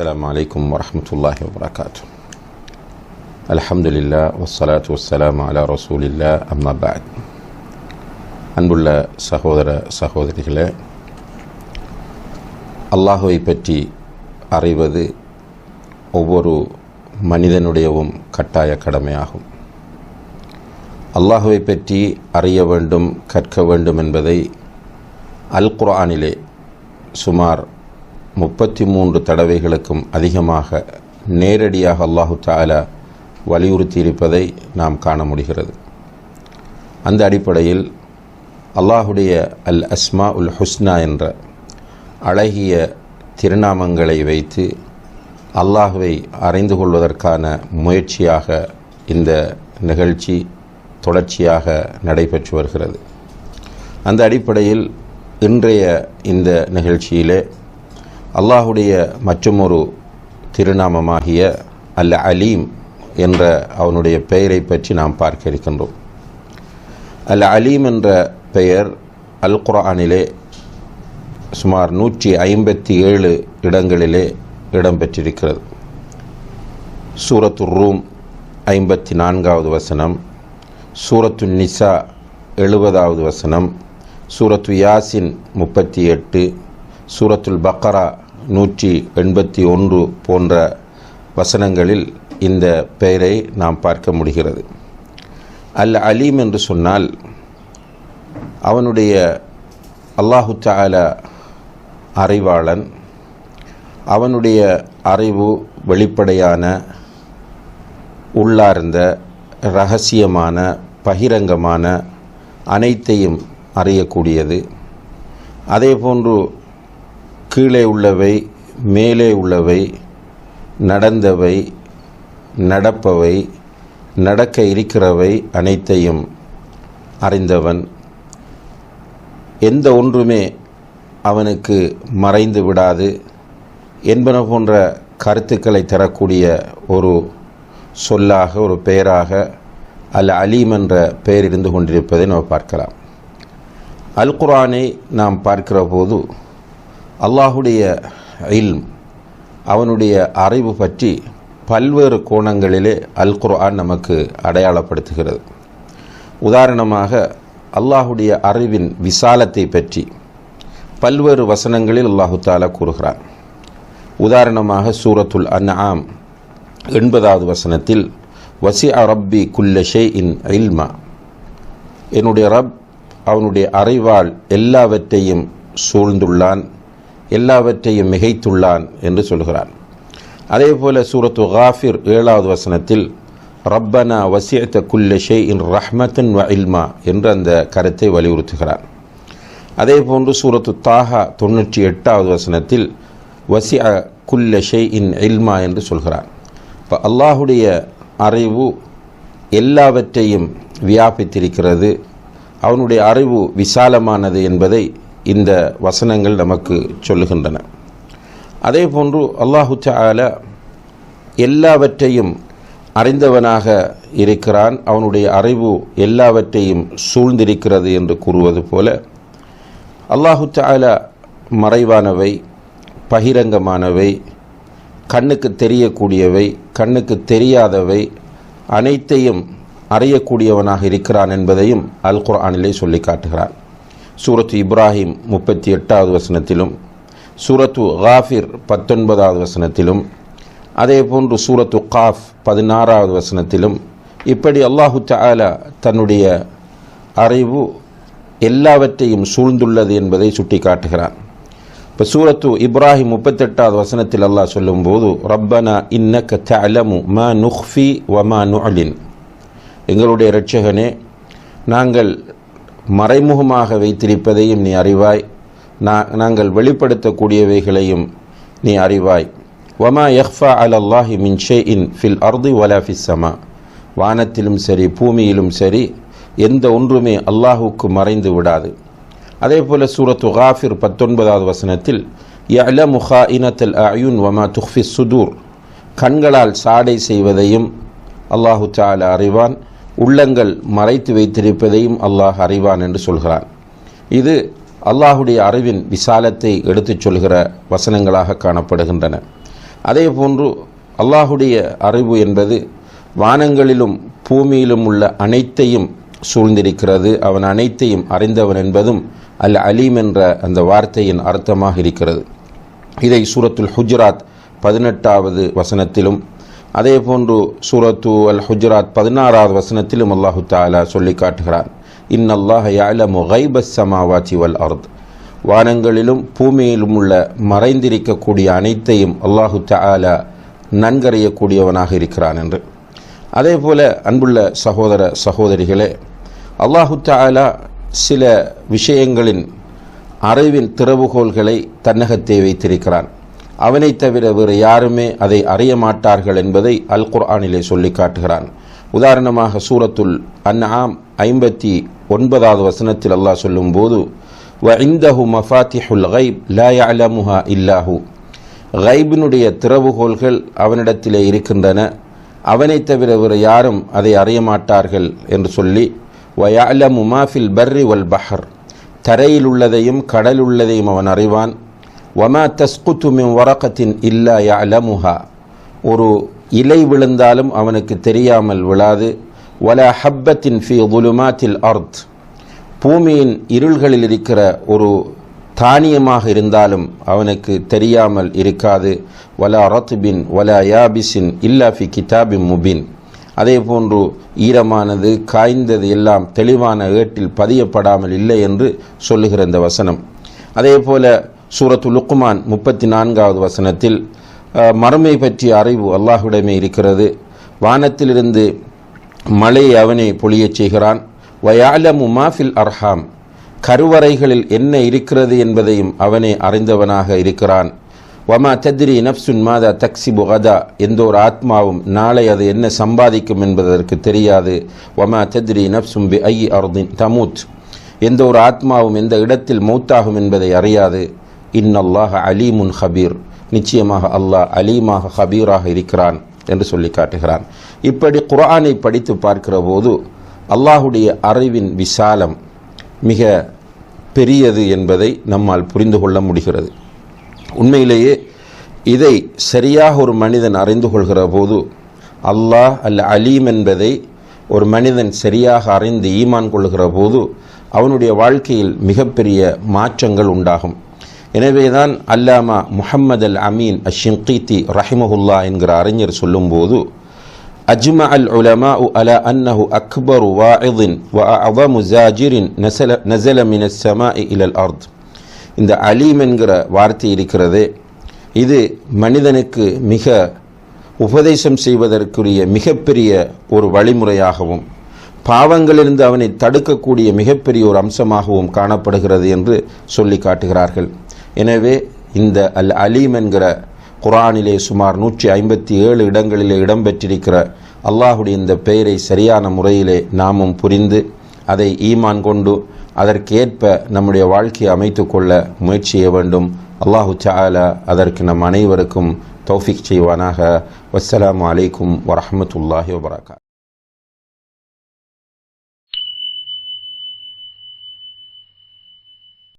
السلام عليكم ورحمة الله وبركاته الحمد لله والصلاة والسلام على رسول الله أما بعد அன்புள்ள சகோதர சகோதரிகளே அல்லாஹுவை பற்றி அறிவது ஒவ்வொரு மனிதனுடையவும் கட்டாய கடமையாகும் அல்லாஹுவை பற்றி அறிய வேண்டும் கற்க வேண்டும் என்பதை அல் குர்ஆனிலே சுமார் முப்பத்தி மூன்று தடவைகளுக்கும் அதிகமாக நேரடியாக அல்லாஹு தாலா வலியுறுத்தியிருப்பதை நாம் காண முடிகிறது. அந்த அடிப்படையில் அல்லாஹுடைய அல் அஸ்மா உல் ஹுஸ்னா என்ற அழகிய திருநாமங்களை வைத்து அல்லாஹுவை அறிந்து கொள்வதற்கான முயற்சியாக இந்த நிகழ்ச்சி தொடர்ச்சியாக நடைபெற்று வருகிறது. அந்த அடிப்படையில் இன்றைய இந்த நிகழ்ச்சியிலே அல்லாஹுடைய மற்றொரு திருநாமமாகிய அல் அலீம் என்ற அவனுடைய பெயரை பற்றி நாம் பார்க்க இருக்கின்றோம். அல் அலீம் என்ற பெயர் அல் குரானிலே சுமார் நூற்றி ஐம்பத்தி ஏழு இடங்களிலே இடம்பெற்றிருக்கிறது. சூரத்து ரூம் ஐம்பத்தி நான்காவது வசனம் சூரத்து நிசா எழுபதாவது வசனம் சூரத்து யாசின் முப்பத்தி எட்டு சூரத்துல் பக்கரா நூற்றி எண்பத்தி ஒன்று போன்ற வசனங்களில் இந்த பெயரை நாம் பார்க்க முடிகிறது. அல் அலீம் என்று சொன்னால் அவனுடைய அல்லாஹு தால அறிவாளன் அவனுடைய அறிவு வெளிப்படையான உள்ளார்ந்த ரகசியமான பகிரங்கமான அனைத்தையும் அறியக்கூடியது. அதே போன்று கீழே உள்ளவை மேலே உள்ளவை நடந்தவை நடப்பவை நடக்க இருக்கிறவை அனைத்தையும் அறிந்தவன். எந்த ஒன்றுமே அவனுக்கு மறைந்து விடாது என்பன போன்ற கருத்துக்களை தரக்கூடிய ஒரு சொல்லாக ஒரு பெயராக அல் அலீம் என்ற பெயர் இருந்து கொண்டிருப்பதை நாம் பார்க்கலாம். அல் குரானை நாம் பார்க்கிற போது அல்லாஹுடைய இல்ம் அவனுடைய அறிவு பற்றி பல்வேறு கோணங்களிலே அல் குர்ஆன் நமக்கு அடையாளப்படுத்துகிறது. உதாரணமாக அல்லாஹுடைய அறிவின் விசாலத்தை பற்றி பல்வேறு வசனங்களில் அல்லாஹு தாலா கூறுகிறான். உதாரணமாக சூரத்துல் அன்ஆம் எண்பதாவது வசனத்தில் வசி அரப்பி குல்லஷே இன் இல்மா. என்னுடைய ரப் அவனுடைய அறிவால் எல்லாவற்றையும் சூழ்ந்துள்ளான். எல்லாவற்றையும் மிகைத்துள்ளான் என்று சொல்கிறான். அதே போல சூரத்து காஃபிர் ஏழாவது வசனத்தில் ரப்பனா வசியத்த குல்லஷே இன் ரஹ்மத்தன் வ இல்மா என்று அந்த கருத்தை வலியுறுத்துகிறான் அதே போன்று சூரத்து தாஹா தொண்ணூற்றி எட்டாவது வசனத்தில் வசி அ குல்லஷே இன் இல்மா என்று சொல்கிறான் இப்போ அல்லாஹுடைய அறிவு எல்லாவற்றையும் வியாபித்திருக்கிறது. அவனுடைய அறிவு விசாலமானது என்பதை இந்த வசனங்கள் நமக்கு சொல்லுகின்றன. அதே போன்று அல்லாஹு தால எல்லாவற்றையும் அறிந்தவனாக இருக்கிறான். அவனுடைய அறிவு எல்லாவற்றையும் சூழ்ந்திருக்கிறது என்று கூறுவது போல அல்லாஹு தால மறைவானவை பகிரங்கமானவை கண்ணுக்கு தெரியக்கூடியவை கண்ணுக்கு தெரியாதவை அனைத்தையும் அறியக்கூடியவனாக இருக்கிறான் என்பதையும் அல் குர்ஆனிலே சொல்லி காட்டுகிறான். சூரத்து இப்ராஹிம் முப்பத்தி எட்டாவது வசனத்திலும் சூரத்து காஃபிர் பத்தொன்பதாவது வசனத்திலும் அதே போன்று சூரத்து காஃப் பதினாறாவது வசனத்திலும் இப்படி அல்லாஹு தாலா தன்னுடைய அறிவு எல்லாவற்றையும் சூழ்ந்துள்ளது என்பதை சுட்டி காட்டுகிறான் இப்போ சூரத்து இப்ராஹிம் முப்பத்தெட்டாவது வசனத்தில் அல்லாஹ் சொல்லும்போது ரப்பனா இன்னக்க தலமு ம நுஹ்ஃபி வ ம நுஅலின். எங்களுடைய இரட்சகனே நாங்கள் மறைமுகமாக வைத்திருப்பதையும் நீ அறிவாய். நாங்கள் வெளிப்படுத்தக்கூடியவைகளையும் நீ அறிவாய். வமா யஹ்ஃபா அல் அல்லாஹி மின் ஷே இன் ஃபில் அர்தி வலா சமா. வானத்திலும் சரி பூமியிலும் சரி எந்த ஒன்றுமே அல்லாஹுக்கு மறைந்து விடாது. அதே போல சூரத்து காஃபிர் பத்தொன்பதாவது வசனத்தில் யல முஹா இனத்தல் அயுன் வமா துஹ்ஃபி சுதூர் கண்களால் சாடை செய்வதையும் அல்லாஹு தால அறிவான். உள்ளங்கள் மறைத்து வைத்திருப்பதையும் அல்லாஹ் அறிவான் என்று சொல்கிறான். இது அல்லாஹுடைய அறிவின் விசாலத்தை எடுத்துச் சொல்கிற வசனங்களாக காணப்படுகின்றன. அதே போன்று அல்லாஹுடைய அறிவு என்பது வானங்களிலும் பூமியிலும் உள்ள அனைத்தையும் சூழ்ந்திருக்கிறது. அவன் அனைத்தையும் அறிந்தவன் என்பதும் அல் அலீம் என்ற அந்த வார்த்தையின் அர்த்தமாக இருக்கிறது. இதை சூரத்துல் ஹுஜராத் பதினெட்டாவது வசனத்திலும் அதே போன்று சூரத்து அல் ஹுஜராத் பதினாறாவது வசனத்திலும் அல்லாஹு தாலா சொல்லி காட்டுகிறான். இன்னல்லாஹ் யாலமு கைபஸ் சமாவாச்சி வல் அர்த். வானங்களிலும் பூமியிலும் உள்ள மறைந்திருக்கக்கூடிய அனைத்தையும் அல்லாஹு தாலா நன்கறியக்கூடியவனாக இருக்கிறான் என்று. அதே போல அன்புள்ள சகோதர சகோதரிகளே அல்லாஹு தாலா சில விஷயங்களின் அறிவின் திறவுகோள்களை தன்னகத்தே வைத்திருக்கிறான். அவனை தவிர வேறு யாருமே அதை அறிய மாட்டார்கள் என்பதை அல் குர்ஆனிலே சொல்லி காட்டுகிறான். உதாரணமாக சூரத்துல் அன்ஆம் ஐம்பத்தி ஒன்பதாவது வசனத்தில் அல்லாஹ் சொல்லும்போது வ இந்தஹு மஃபாத்திஹுல் கைப் லா யஅலமுஹா இல்லாஹு. கைபினுடைய திறவுகோள்கள் அவனிடத்திலே இருக்கின்றன. அவனை தவிர வேறு யாரும் அதை அறிய மாட்டார்கள் என்று சொல்லி வயலமு மாஃபில் பர்ரி வல் பஹர். தரையில் உள்ளதையும் கடல் உள்ளதையும் அவன் அறிவான். வமா தஸ்குத்து மின் வரக்கத்தின் இல்லா யலமுஹா ஒரு இலை விழுந்தாலும் அவனுக்கு தெரியாமல் விழாது. வல ஹப்பத்தின் ஃபி துலுமாத்தில் அர்த் பூமியின் இருள்களில் இருக்கிற ஒரு தானியமாக இருந்தாலும் அவனுக்கு தெரியாமல் இருக்காது. வலா ரத்பின் வலா யாபிஸின் இல்லா ஃபி கிதாபின் முபின் அதே போன்று ஈரமானது காய்ந்தது எல்லாம் தெளிவான ஏட்டில் பதியப்படாமல் இல்லை என்று சொல்லுகிற இந்த வசனம். அதே போல சூரத்து லுக்குமான் முப்பத்தி நான்காவது வசனத்தில் மறுமை பற்றிய அறிவு அல்லாஹுடமே இருக்கிறது. வானத்திலிருந்து மழையை அவனே பொழியச் செய்கிறான். வயாலமு மாஃபில் அர்ஹாம். கருவறைகளில் என்ன இருக்கிறது என்பதையும் அவனே அறிந்தவனாக இருக்கிறான். வமா தத்ரி நப்சுன் மாதா தக்சி புகதா எந்த ஒரு ஆத்மாவும் நாளை அது என்ன சம்பாதிக்கும் என்பதற்கு தெரியாது. வமா தத்ரி நப்சும் பி ஐ அர்தின் தமூத். எந்த ஒரு ஆத்மாவும் எந்த இடத்தில் மௌத்தாகும் என்பதை அறியாது. இன்னல்லாஹ அலீமுன் ஹபீர் நிச்சயமாக அல்லாஹ் அலீமாக ஹபீராக இருக்கிறான் என்று சொல்லி காட்டுகிறான். இப்படி குரானை படித்து பார்க்கிற போது அல்லாஹுடைய அறிவின் விசாலம் மிக பெரியது என்பதை நம்மால் புரிந்து கொள்ள முடிகிறது. உண்மையிலேயே இதை சரியாக ஒரு மனிதன் அறிந்து கொள்கிற போது அல்லாஹ் அல்ல அலீம் என்பதை ஒரு மனிதன் சரியாக அறிந்து ஈமான் கொள்கிற போது அவனுடைய வாழ்க்கையில் மிகப்பெரிய மாற்றங்கள் உண்டாகும். எனவேதான் அல்லாமா முஹம்மது அல் அமீன் அஷின்கீத்தி ரஹிமஹுல்லா என்கிற அறிஞர் சொல்லும்போது அஜ்மா அல் உலமா உ அல அன்னஹு அக்பரு வாஇதின் வ அவமு ஜாஜிரின் நசல நசல சமா இலல் அர்த். இந்த அலீம் என்கிற வார்த்தை இருக்கிறது இது மனிதனுக்கு மிக உபதேசம் செய்வதற்குரிய மிகப்பெரிய ஒரு வழிமுறையாகவும் பாவங்களிலிருந்து அவனை தடுக்கக்கூடிய மிகப்பெரிய ஒரு அம்சமாகவும் காணப்படுகிறது என்று சொல்லி காட்டுகிறார்கள். எனவே இந்த அல் அலீம் என்கிற குர்ஆனிலே சுமார் நூற்றி ஐம்பத்தி ஏழு இடங்களிலே இடம்பெற்றிருக்கிற அல்லாஹுடைய இந்த பெயரை சரியான முறையிலே நாமும் புரிந்து அதை ஈமான் கொண்டு அதற்கேற்ப நம்முடைய வாழ்க்கையை அமைத்து கொள்ள முயற்சி செய்ய வேண்டும். அல்லாஹு சாலா அதற்கு நம் அனைவருக்கும் தௌஃபிக் செய்வானாக. வஸ்ஸலாம் அலைக்கும் வரமத்துல்லாஹி வபரகாத்.